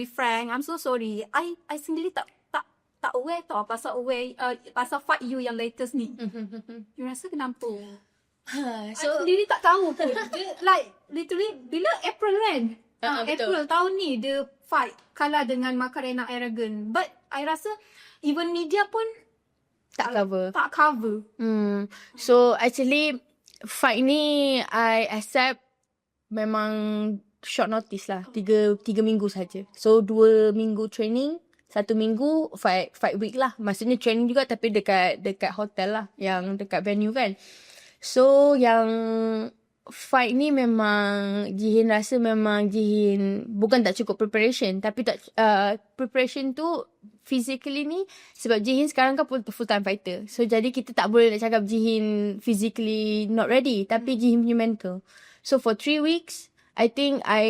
be frank, I'm so sorry. I I sendiri tak tak tak aware tau pasal aware uh, pasal fight you yang latest ni. You rasa kenapa? Ha, So, I sendiri tak tahu pun. Dia, like literally bila April kan? Uh, betul. April tahun ni dia fight kalah dengan Macarena Aragon. But I rasa even media pun tak cover. tak cover. Hmm. So actually fight ni I accept memang short notice lah. Tiga, tiga minggu saja. So dua minggu training, satu minggu fight fight week lah. Maksudnya training juga tapi dekat dekat hotel lah. Yang dekat venue kan. So yang fight ni memang Jihin rasa memang Jihin bukan tak cukup preparation tapi tak uh, preparation tu physically ni sebab Jihin sekarang kan full, full time fighter. So jadi kita tak boleh nak cakap Jihin physically not ready tapi Jihin punya mental. So for three weeks I think I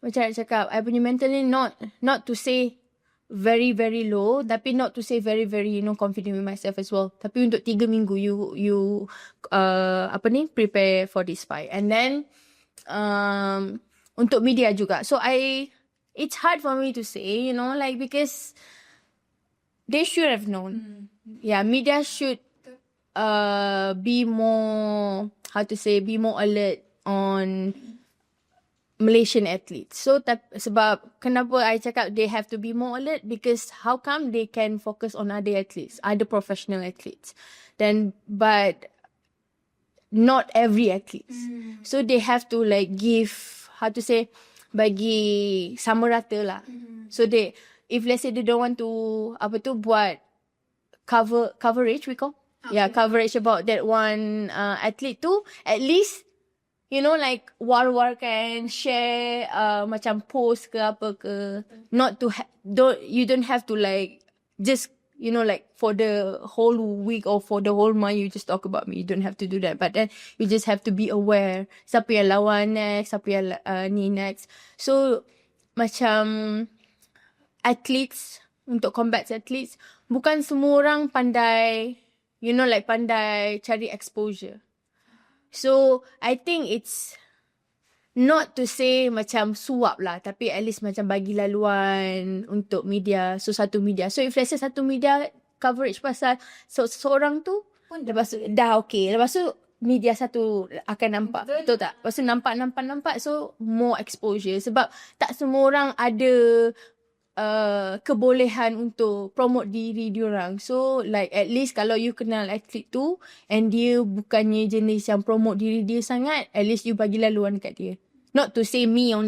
macam nak cakap I punya mental ni not not to say very very low tapi not to say very very you know confident with myself as well. Tapi untuk tiga minggu you you uh, apa ni prepare for this fight. And then um untuk media juga. So I it's hard for me to say you know like because they should have known. Yeah media should uh be more how to say be more alert on Malaysian athletes. So tap, sebab kenapa I cakap they have to be more alert because how come they can focus on other athletes, other professional athletes. Then but not every athletes. So they have to like give how to say bagi sama rata lah. So they if let's say they don't want to apa tu buat cover coverage we call yeah coverage about that one uh, athlete tu at least you know like war-warkan share uh, macam post ke apa ke. Not to ha- don't you don't have to like just you know like for the whole week or for the whole month you just talk about me. You don't have to do that. But then you just have to be aware. Siapa yang lawan next siapa yang uh, ni next. So macam athletes untuk combat athletes bukan semua orang pandai you know like pandai cari exposure So, I think it's not to say macam suap lah. Tapi at least macam bagi laluan untuk media. So, satu media. So, if let's say satu media coverage pasal so, seorang tu, Pun lepas tu dah okay. Lepas tu, media satu akan nampak. Betul. Betul tak? Lepas tu nampak, nampak, nampak. So, more exposure. Sebab tak semua orang ada uh, kebolehan untuk promote diri diorang. So like at least kalau you kenal atlet tu and dia bukannya jenis yang promote diri dia sangat, at least you bagi laluan kat dia. Not to say me only